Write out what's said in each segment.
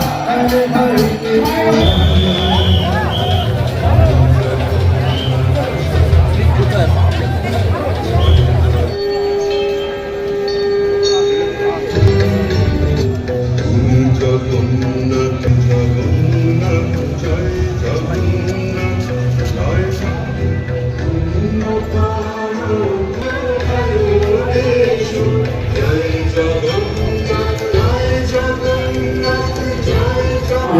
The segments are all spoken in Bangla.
Hare Hare Hare Hare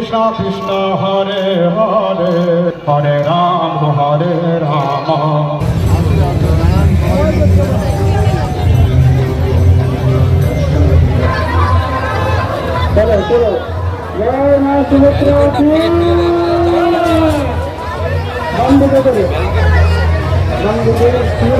Krishna Krishna, Hare Hare Hare Ram হরে রাম। চলো চলো। জয় মা সুভদ্রা বন্ধ করে বন্ধ করে